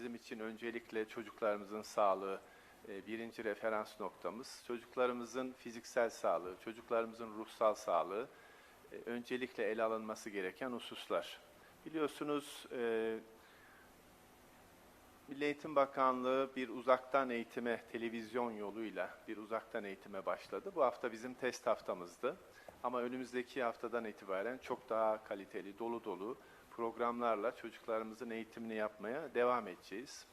bizim için öncelikle çocuklarımızın sağlığı e, birinci referans noktamız. Çocuklarımızın fiziksel sağlığı, çocuklarımızın ruhsal sağlığı e, öncelikle ele alınması gereken hususlar. Biliyorsunuz e, Milli Eğitim Bakanlığı bir uzaktan eğitime, televizyon yoluyla bir uzaktan eğitime başladı. Bu hafta bizim test haftamızdı. Ama önümüzdeki haftadan itibaren çok daha kaliteli, dolu dolu programlarla çocuklarımızın eğitimini yapmaya devam edeceğiz.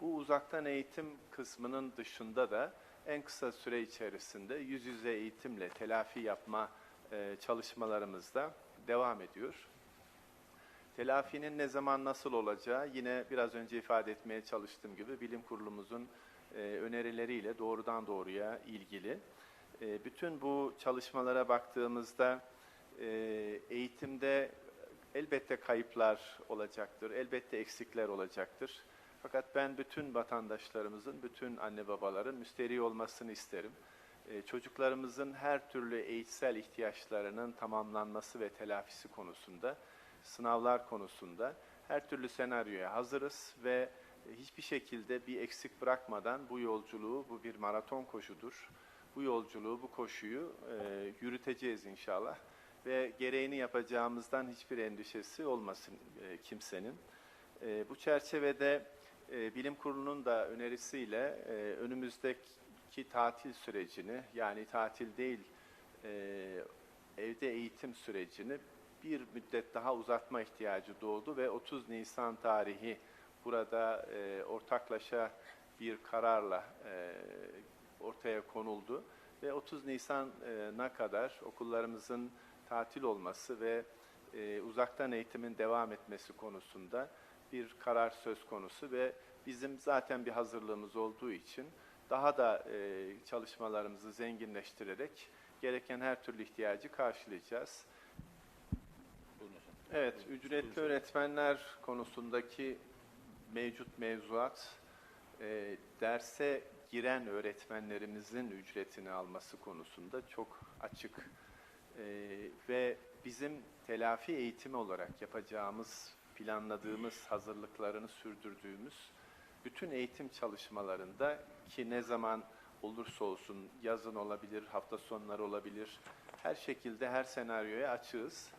Bu uzaktan eğitim kısmının dışında da en kısa süre içerisinde yüz yüze eğitimle telafi yapma e, çalışmalarımız da devam ediyor. Telafinin ne zaman nasıl olacağı yine biraz önce ifade etmeye çalıştığım gibi bilim kurulumuzun e, önerileriyle doğrudan doğruya ilgili. E, bütün bu çalışmalara baktığımızda eğitimde elbette kayıplar olacaktır, elbette eksikler olacaktır. Fakat ben bütün vatandaşlarımızın, bütün anne babaların müsterih olmasını isterim. E, çocuklarımızın her türlü eğitsel ihtiyaçlarının tamamlanması ve telafisi konusunda, sınavlar konusunda her türlü senaryoya hazırız ve e, hiçbir şekilde bir eksik bırakmadan bu yolculuğu, bu bir maraton koşudur. Bu yolculuğu, bu koşuyu e, yürüteceğiz inşallah ve gereğini yapacağımızdan hiçbir endişesi olmasın e, kimsenin. E, bu çerçevede e, Bilim Kurulu'nun da önerisiyle e, önümüzdeki tatil sürecini yani tatil değil e, evde eğitim sürecini bir müddet daha uzatma ihtiyacı doğdu ve 30 Nisan tarihi burada e, ortaklaşa bir kararla e, ortaya konuldu ve 30 Nisan'a kadar okullarımızın tatil olması ve e, uzaktan eğitimin devam etmesi konusunda bir karar söz konusu ve bizim zaten bir hazırlığımız olduğu için daha da e, çalışmalarımızı zenginleştirerek gereken her türlü ihtiyacı karşılayacağız. Evet, ücretli öğretmenler konusundaki mevcut mevzuat, e, derse giren öğretmenlerimizin ücretini alması konusunda çok açık E, ve bizim telafi eğitimi olarak yapacağımız, planladığımız, hazırlıklarını sürdürdüğümüz bütün eğitim çalışmalarında ki ne zaman olursa olsun yazın olabilir, hafta sonları olabilir, her şekilde her senaryoya açığız.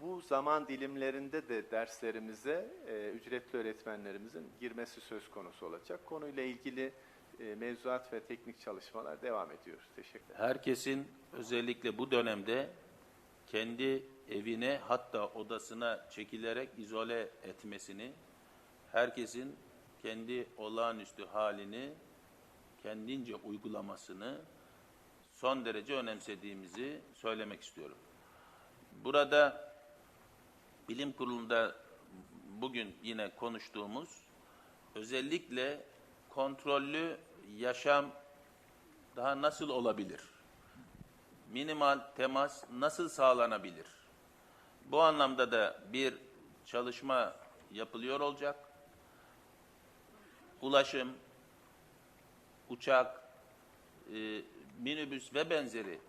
Bu zaman dilimlerinde de derslerimize e, ücretli öğretmenlerimizin girmesi söz konusu olacak. Konuyla ilgili mevzuat ve teknik çalışmalar devam ediyor. Teşekkür ederim. Herkesin özellikle bu dönemde kendi evine hatta odasına çekilerek izole etmesini, herkesin kendi olağanüstü halini kendince uygulamasını son derece önemsediğimizi söylemek istiyorum. Burada bilim kurulunda bugün yine konuştuğumuz özellikle kontrollü yaşam daha nasıl olabilir? Minimal temas nasıl sağlanabilir? Bu anlamda da bir çalışma yapılıyor olacak. Ulaşım, uçak, e, minibüs ve benzeri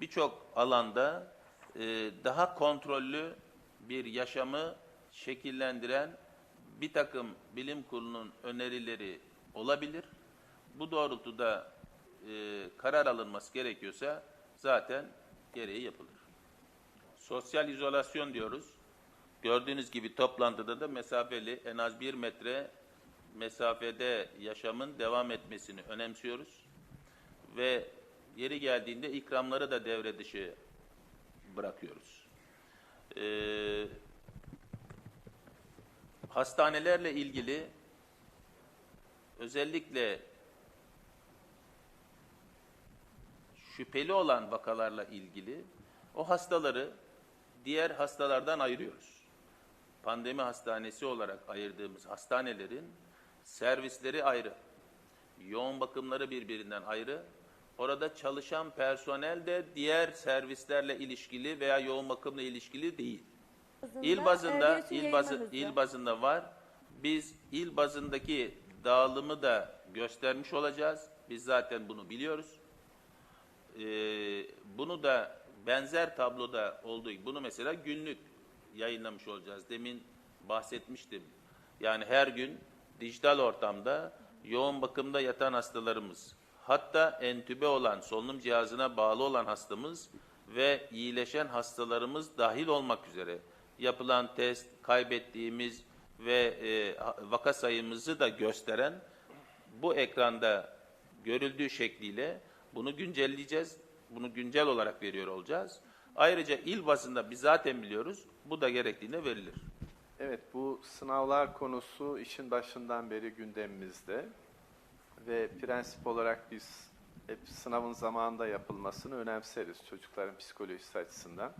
birçok alanda e, daha kontrollü bir yaşamı şekillendiren bir takım bilim kurulunun önerileri olabilir. Bu doğrultuda e, karar alınması gerekiyorsa zaten gereği yapılır. Sosyal izolasyon diyoruz. Gördüğünüz gibi toplantıda da mesafeli en az bir metre mesafede yaşamın devam etmesini önemsiyoruz. Ve yeri geldiğinde ikramları da devre dışı bırakıyoruz. Ee, hastanelerle ilgili özellikle şüpheli olan vakalarla ilgili o hastaları diğer hastalardan ayırıyoruz. Pandemi hastanesi olarak ayırdığımız hastanelerin servisleri ayrı, yoğun bakımları birbirinden ayrı. Orada çalışan personel de diğer servislerle ilişkili veya yoğun bakımla ilişkili değil. İl bazında, e, il bazı, il bazında var. Biz il bazındaki dağılımı da göstermiş olacağız. Biz zaten bunu biliyoruz. Ee, bunu da benzer tabloda olduğu gibi, bunu mesela günlük yayınlamış olacağız. Demin bahsetmiştim. Yani her gün dijital ortamda yoğun bakımda yatan hastalarımız, hatta entübe olan, solunum cihazına bağlı olan hastamız ve iyileşen hastalarımız dahil olmak üzere yapılan test, kaybettiğimiz ve e, vaka sayımızı da gösteren bu ekranda görüldüğü şekliyle bunu güncelleyeceğiz. Bunu güncel olarak veriyor olacağız. Ayrıca il bazında biz zaten biliyoruz. Bu da gerektiğinde verilir. Evet, bu sınavlar konusu işin başından beri gündemimizde ve prensip olarak biz hep sınavın zamanında yapılmasını önemseriz çocukların psikolojisi açısından.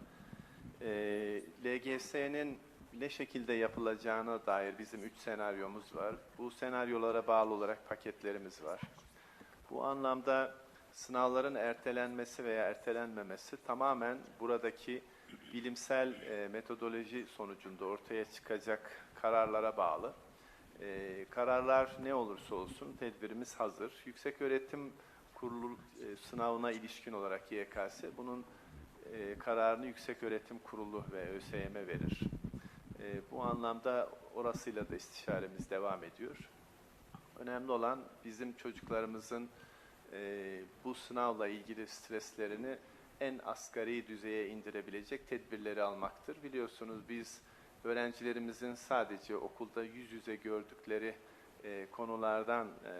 Ee, LGS'nin ne şekilde yapılacağına dair bizim üç senaryomuz var. Bu senaryolara bağlı olarak paketlerimiz var. Bu anlamda sınavların ertelenmesi veya ertelenmemesi tamamen buradaki bilimsel e, metodoloji sonucunda ortaya çıkacak kararlara bağlı. E, kararlar ne olursa olsun tedbirimiz hazır. Yüksek Öğretim Kurulu e, sınavına ilişkin olarak YKS bunun e, kararını Yüksek Öğretim Kurulu ve ÖSYM verir. E, bu anlamda orasıyla da istişaremiz devam ediyor. Önemli olan bizim çocuklarımızın e, bu sınavla ilgili streslerini en asgari düzeye indirebilecek tedbirleri almaktır. Biliyorsunuz biz öğrencilerimizin sadece okulda yüz yüze gördükleri e, konulardan e,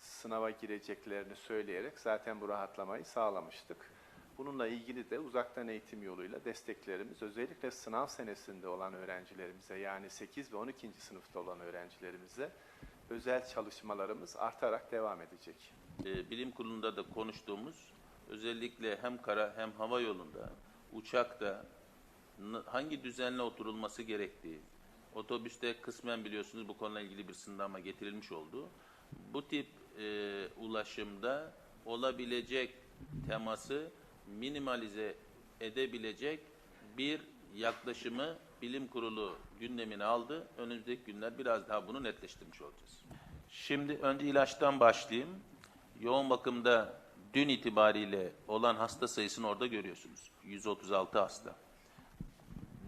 sınava gireceklerini söyleyerek zaten bu rahatlamayı sağlamıştık. Bununla ilgili de uzaktan eğitim yoluyla desteklerimiz özellikle sınav senesinde olan öğrencilerimize yani 8 ve 12. sınıfta olan öğrencilerimize özel çalışmalarımız artarak devam edecek. e, bilim kurulunda da konuştuğumuz özellikle hem kara hem hava yolunda, uçakta hangi düzenle oturulması gerektiği, otobüste kısmen biliyorsunuz bu konuyla ilgili bir sınırlama getirilmiş oldu. Bu tip e, ulaşımda olabilecek teması minimalize edebilecek bir yaklaşımı bilim kurulu gündemine aldı. Önümüzdeki günler biraz daha bunu netleştirmiş olacağız. Şimdi önce ilaçtan başlayayım. Yoğun bakımda dün itibariyle olan hasta sayısını orada görüyorsunuz. 136 hasta.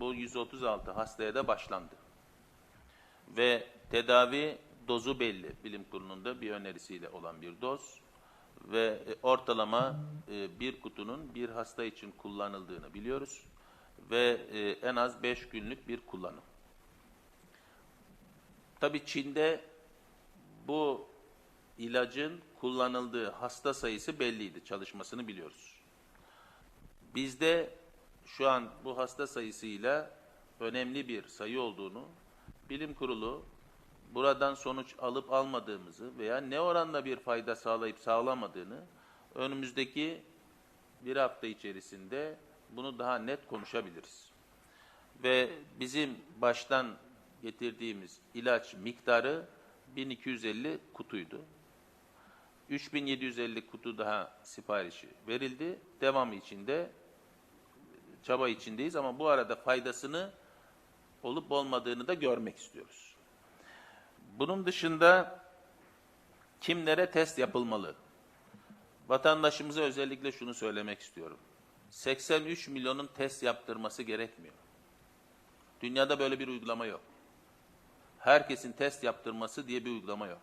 Bu 136 hastaya da başlandı. Ve tedavi dozu belli. Bilim kurulunun da bir önerisiyle olan bir doz. Ve e, ortalama e, bir kutunun bir hasta için kullanıldığını biliyoruz. Ve e, en az 5 günlük bir kullanım. Tabii Çin'de bu ilacın kullanıldığı hasta sayısı belliydi. Çalışmasını biliyoruz. Bizde şu an bu hasta sayısıyla önemli bir sayı olduğunu bilim kurulu buradan sonuç alıp almadığımızı veya ne oranda bir fayda sağlayıp sağlamadığını önümüzdeki bir hafta içerisinde bunu daha net konuşabiliriz. Ve bizim baştan getirdiğimiz ilaç miktarı 1250 kutuydu. 3750 kutu daha siparişi verildi. Devamı içinde çaba içindeyiz ama bu arada faydasını olup olmadığını da görmek istiyoruz. Bunun dışında kimlere test yapılmalı? Vatandaşımıza özellikle şunu söylemek istiyorum. 83 milyonun test yaptırması gerekmiyor. Dünyada böyle bir uygulama yok. Herkesin test yaptırması diye bir uygulama yok.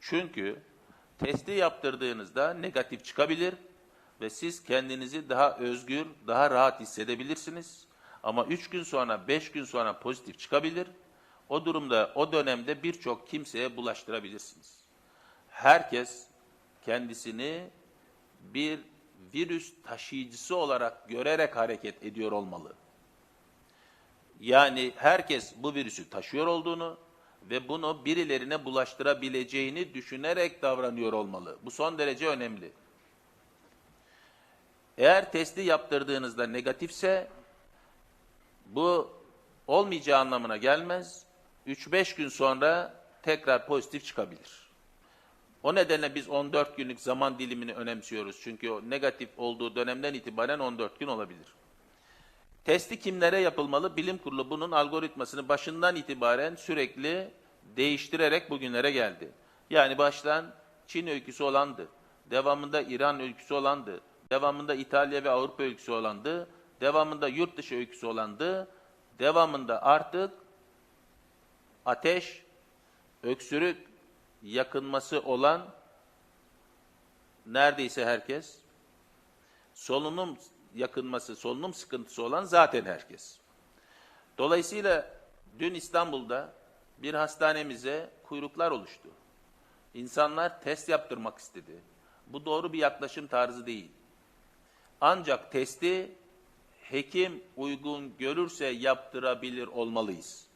Çünkü testi yaptırdığınızda negatif çıkabilir ve siz kendinizi daha özgür, daha rahat hissedebilirsiniz. Ama 3 gün sonra, 5 gün sonra pozitif çıkabilir. O durumda, o dönemde birçok kimseye bulaştırabilirsiniz. Herkes kendisini bir virüs taşıyıcısı olarak görerek hareket ediyor olmalı. Yani herkes bu virüsü taşıyor olduğunu ve bunu birilerine bulaştırabileceğini düşünerek davranıyor olmalı. Bu son derece önemli. Eğer testi yaptırdığınızda negatifse bu olmayacağı anlamına gelmez. 3-5 gün sonra tekrar pozitif çıkabilir. O nedenle biz 14 günlük zaman dilimini önemsiyoruz. Çünkü o negatif olduğu dönemden itibaren 14 gün olabilir. Testi kimlere yapılmalı? Bilim kurulu bunun algoritmasını başından itibaren sürekli değiştirerek bugünlere geldi. Yani baştan Çin öyküsü olandı. Devamında İran öyküsü olandı. Devamında İtalya ve Avrupa öyküsü olandı. Devamında yurt dışı öyküsü olandı. Devamında artık ateş öksürük yakınması olan neredeyse herkes, solunum yakınması, solunum sıkıntısı olan zaten herkes. Dolayısıyla dün İstanbul'da bir hastanemize kuyruklar oluştu. İnsanlar test yaptırmak istedi. Bu doğru bir yaklaşım tarzı değil. Ancak testi hekim uygun görürse yaptırabilir olmalıyız.